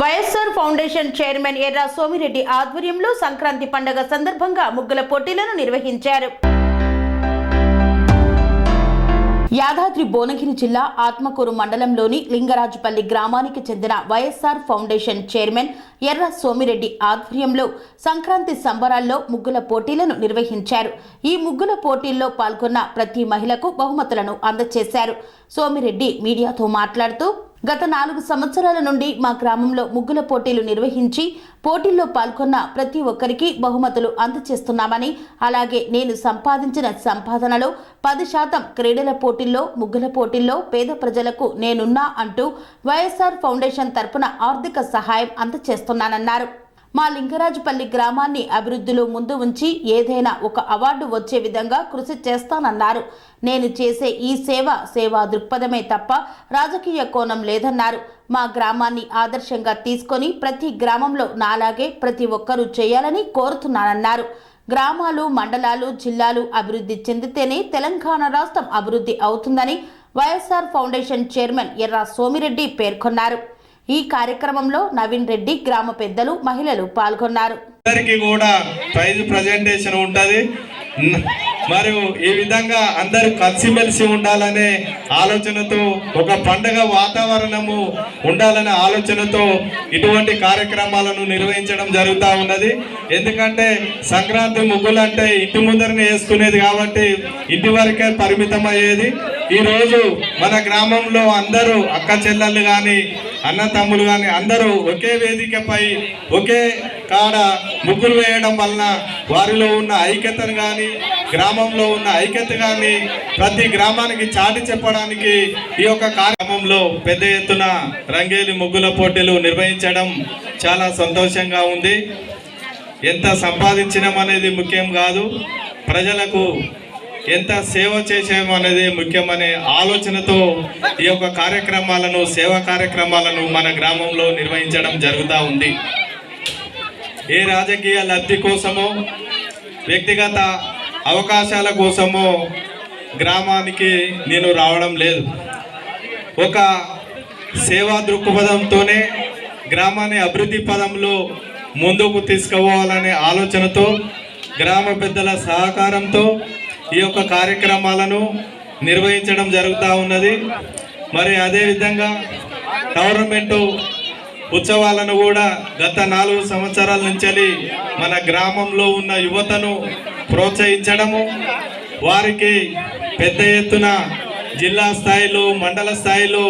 YSR foundation chairman Erra Somireddy ఆధ్వర్యంలో సంక్రాంతి పండుగ సందర్భంగా ముగ్గుల పోటీలను నిర్వహించారు. యాదాద్రి భువనగిరి జిల్లా ఆత్మకూరు మండలంలోని లింగరాజుపల్లి గ్రామానికి చెందిన వైఎస్ఆర్ ఫౌండేషన్ చైర్మన్ ఎర్ర సోమిరెడ్డి ఆధ్వర్యంలో సంక్రాంతి సంబరాల్లో ముగ్గుల పోటీలను నిర్వహించారు. ఈ ముగ్గుల పోటీల్లో పాల్గొన్న ప్రతి మహిళకు బహుమతులను అందజేశారు సోమిరెడ్డి మీడియాతో మాట్లాడుతూ గత నాలుగు సంవత్సరాల నుండి మా గ్రామంలో ముగ్గుల పోటీలు నిర్వహించి పోటీల్లో పాల్గొన్న ప్రతి ఒక్కరికి బహుమతులు అందచేస్తున్నామని అలాగే నేను సంపాదించిన సంపాదనలో పది శాతం క్రీడల పోటీల్లో ముగ్గుల పోటీల్లో పేద ప్రజలకు నేనున్నా అంటూ వైఎస్ఆర్ ఫౌండేషన్ తరపున ఆర్థిక సహాయం చేస్తున్నానన్నారు మా లింగరాజుపల్లి గ్రామాన్ని అభివృద్ధిలో ముందు ఉంచి ఏదైనా ఒక అవార్డు వచ్చే విధంగా కృషి చేస్తానన్నారు. నేను చేసే ఈ సేవ సేవా దృక్పథమే తప్ప రాజకీయ కోణం లేదన్నారు. మా గ్రామాన్ని ఆదర్శంగా తీసుకొని ప్రతి గ్రామంలో నాలాగే ప్రతి ఒక్కరూ చేయాలని కోరుతున్నానన్నారు. గ్రామాలు మండలాలు జిల్లాలు అభివృద్ధి చెందితేనే తెలంగాణ రాష్ట్రం అభివృద్ధి అవుతుందని YSR foundation chairman Erra Somireddy పేర్కొన్నారు. ఈ కార్యక్రమంలో నవీన్ రెడ్డి గ్రామ పెద్దలు మహిళలు పాల్గొన్నారు. అందరికీ కూడా ప్రైజ్ ప్రజెంటేషన్ ఉంటుంది. మరియు ఈ విధంగా అందరూ కలిసిమెలిసి ఉండాలనే ఆలోచనతో ఒక పండగ వాతావరణము ఉండాలనే ఆలోచనతో ఇటువంటి కార్యక్రమాలను నిర్వహించడం జరుగుతూ ఉన్నది. ఎందుకంటే సంక్రాంతి ముగ్గులు అంటే ఇంటి ముందరనే వేసుకునేది కాబట్టి ఇంటి వరకే పరిమితం అయ్యేది ఈరోజు మన గ్రామంలో అందరూ అక్క చెల్లెళ్ళు కానీ అన్న తమ్ములు కానీ అందరూ ఒకే వేదికపై ఒకే కాడ ముగ్గులు వేయడం వలన వారిలో ఉన్న ఐక్యతను కానీ గ్రామంలో ఉన్న ఐక్యత కానీ ప్రతి గ్రామానికి చాటి చెప్పడానికి ఈ యొక్క కార్యక్రమంలో పెద్ద ఎత్తున రంగేలి ముగ్గుల పోటీలు నిర్వహించడం చాలా సంతోషంగా ఉంది. ఎంత సంపాదించడం అనేది ముఖ్యం కాదు. ప్రజలకు ఎంత సేవ చేసాం అనేది ముఖ్యమనే ఆలోచనతో ఈ యొక్క కార్యక్రమాలను సేవా కార్యక్రమాలను మన గ్రామంలో నిర్వహించడం జరుగుతూ ఉంది. ఏ రాజకీయ లబ్ధి కోసమో వ్యక్తిగత అవకాశాల కోసమో గ్రామానికి నేను రావడం లేదు. ఒక సేవా దృక్పథంతోనే గ్రామాన్ని అభివృద్ధి పదంలో ముందుకు తీసుకుపోవాలనే ఆలోచనతో గ్రామ పెద్దల సహకారంతో ఈ యొక్క కార్యక్రమాలను నిర్వహించడం జరుగుతూ ఉన్నది. మరి అదేవిధంగా గవర్నమెంటు ఉత్సవాలను కూడా గత నాలుగు సంవత్సరాల నుంచి మన గ్రామంలో ఉన్న యువతను ప్రోత్సహించడము వారికి పెద్ద ఎత్తున జిల్లా స్థాయిలో మండల స్థాయిలో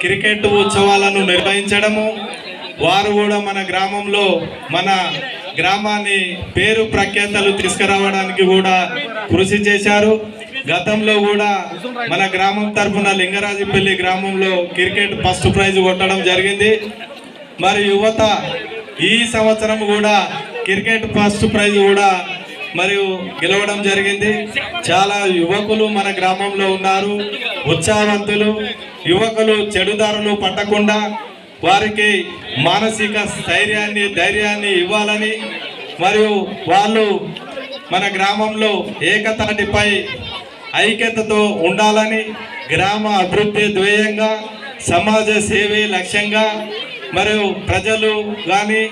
క్రికెట్ ఉత్సవాలను నిర్వహించడము వారు కూడా మన గ్రామంలో మన గ్రామాన్ని పేరు ప్రఖ్యాతలు తీసుకురావడానికి కూడా కృషి చేశారు. గతంలో కూడా మన గ్రామం తరఫున లింగరాజుపల్లి గ్రామంలో క్రికెట్ ఫస్ట్ ప్రైజ్ కొట్టడం జరిగింది. మరి యువత ఈ సంవత్సరం కూడా క్రికెట్ ఫస్ట్ ప్రైజ్ కూడా మరియు గెలవడం జరిగింది. చాలా యువకులు మన గ్రామంలో ఉన్నారు. ఉత్సాహవంతులు. యువకులు చెడుదారులు పట్టకుండా వారికి మానసిక స్థైర్యాన్ని ధైర్యాన్ని ఇవ్వాలని మరియు వాళ్ళు మన గ్రామంలో ఏకతాటిపై ఐక్యతతో ఉండాలని గ్రామ అభివృద్ధి ధ్యేయంగా సమాజ సేవే లక్ష్యంగా మరియు ప్రజలు కానీ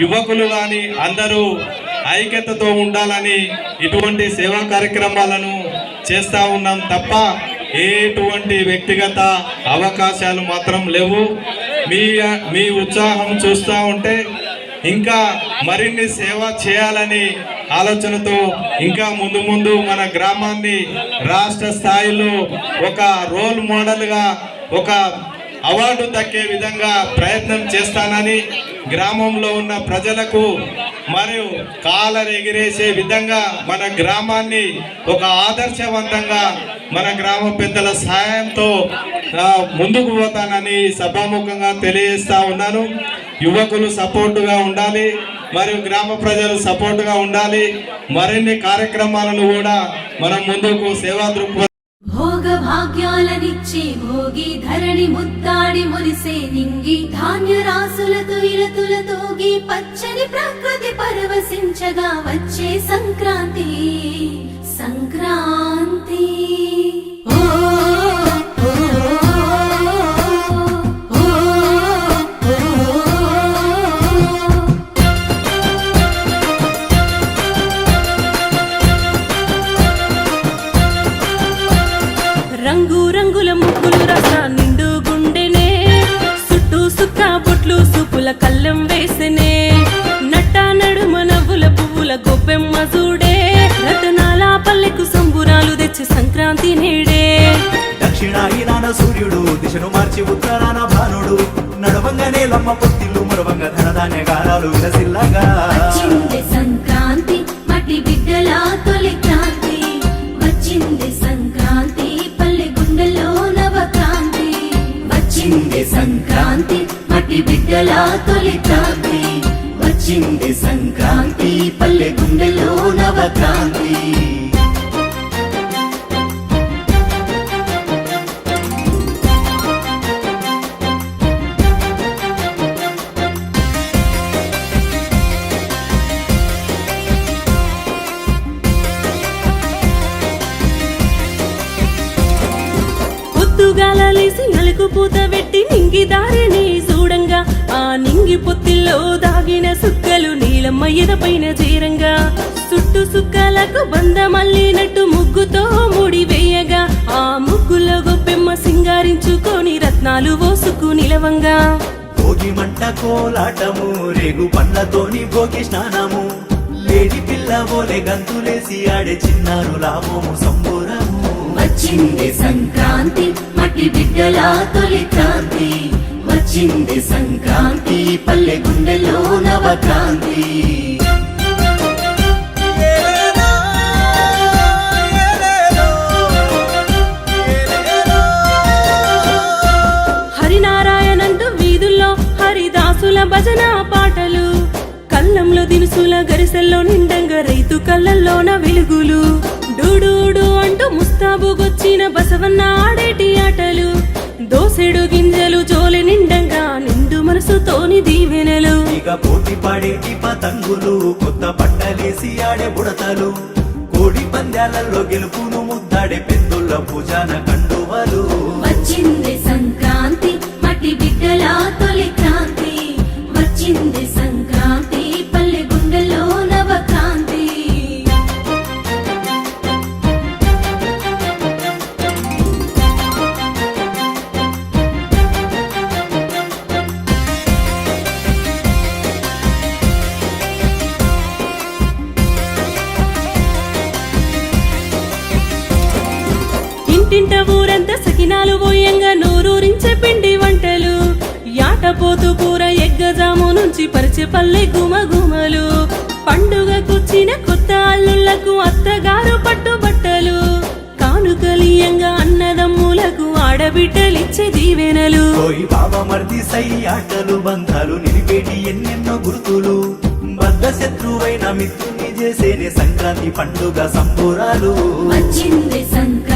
యువకులు కానీ అందరూ ఐక్యతతో ఉండాలని ఇటువంటి సేవా కార్యక్రమాలను చేస్తూ ఉన్నాం తప్ప ఎటువంటి వ్యక్తిగత అవకాశాలు మాత్రం లేవు. మీ మీ ఉత్సాహం చూస్తూ ఉంటే ఇంకా మరిన్ని సేవ చేయాలని ఆలోచనతో ఇంకా ముందు ముందు మన గ్రామాన్ని రాష్ట్ర స్థాయిలో ఒక రోల్ మోడల్గా ఒక అవార్డు దక్కే విధంగా ప్రయత్నం చేస్తానని గ్రామంలో ఉన్న ప్రజలకు మరియు కాలర్ ఎగిరేసే విధంగా మన గ్రామాన్ని ఒక ఆదర్శవంతంగా మన గ్రామ పెద్దల సహాయంతో ముందుకు పోతానని సభాముఖంగా తెలియజేస్తా ఉన్నాను. యువకులు సపోర్టుగా ఉండాలి మరియు గ్రామ ప్రజలు సపోర్టుగా ఉండాలి. మరిన్ని కార్యక్రమాలను కూడా మనం ముందుకు సేవా దృక్పథం భోగ భాగ్యాలనిచ్చే భోగి ధరణి ముద్దాడి మురిసే నింగి ధాన్య రాసులతో ఇలతులతోగి పచ్చని ప్రకృతి పరవశించగా వచ్చే సంక్రాంతి. సంక్రాంతి. రంగురంగుల రంగుల రస నిండు గుండెనే. సుట్టు సుక్క బొట్లు సూపుల కళ్ళెం వేసినే. నట్ట నడుమ నవ్వుల పువ్వుల గొప్పెమ్మ చూడే నుంచి ఉత్తరాన భానుడు. నడవంగానే లమ్మ పొత్తిల్లు మురవంగ ధనధాన్య గారాలు విలసిల్లగా సంక్రాంతి మట్టి బిడ్డల తొలి క్రాంతి. వచ్చింది సంక్రాంతి పల్లె గుండెల్లో నవక్రాంతి. వచ్చింది సంక్రాంతి మట్టి బిడ్డల తొలి క్రాంతి. వచ్చింది సంక్రాంతి పల్లె గుండెల్లో నవక్రాంతి. పొద్దుగాల దారిని చూడంగా. ఆ నింగి పొత్తిల్లో దాగిన సుక్కలు నీలమ్మ ఎదపైన చేరంగా చుట్టు సుక్కలకు బంద మల్లినట్టు ముగ్గుతో ముడి వేయగా. ఆ ముగ్గులో గొప్పెమ్మ సింగారించుకొని రత్నాలు ఓసుకు నిలవంగా. భోగి మంట కోలాటము రేగు పండ్లతోని భోగి స్నానము. లేడి పిల్ల ఓలే గంతులేసి ఆడే చిన్నారు లాభము సంబురము. వచ్చింది సంక్రాంతి మట్టి బిడ్డల తొలి క్రాంతి. వచ్చింది సంక్రాంతి పల్లె గుండెలో నవక్రాంతి. హరినారాయణంటూ వీధుల్లో హరిదాసుల భజన పాటలు. కళ్ళంలో దినుసుల గరిసెల్లో నిండంగా రైతు కళ్ళల్లోన వెలుగులు. డూడూడు అంటూ ముస్తాబుగొచ్చిన బసవన్న ఆడేటి ఆటలు. దోసెడు గింజలు జోలి నిండంగా నిండు మనసుతోని దీవెనలు. ఇక పోటీ పాడేటి పతంగులు కొత్త బట్టలేసి ఆడే బుడతలు. కోడి పందాలలో గెలుపును ముద్దాడే పెద్దుల పూజాన కండువలు. వచ్చింది సంక్రాంతి మట్టి బిడ్డల ఇంటింట ఊరంతా సకినాలు పోయంగా నోరూరించే పిండి వంటలు. యాటపోతు కూర ఎగ్గజాము నుంచి పరిచే పల్లె గుమగుమలు. పండుగకొచ్చిన కొత్త అల్లుళ్ళకు అత్తగారు పట్టుబట్టలు. కానుకలియంగా అన్నదమ్ములకు ఆడబిడ్డలిచ్చే దీవెనలు. బాబా మర్ది సై ఆటలు బంధాలు నిలిపేటి ఎన్నెన్నో గుర్తులు. బద్ద శత్రువైన మిత్రుని చేసేనే సంక్రాంతి పండుగ సంబురాలు. వచ్చింది సంక్రాంతి.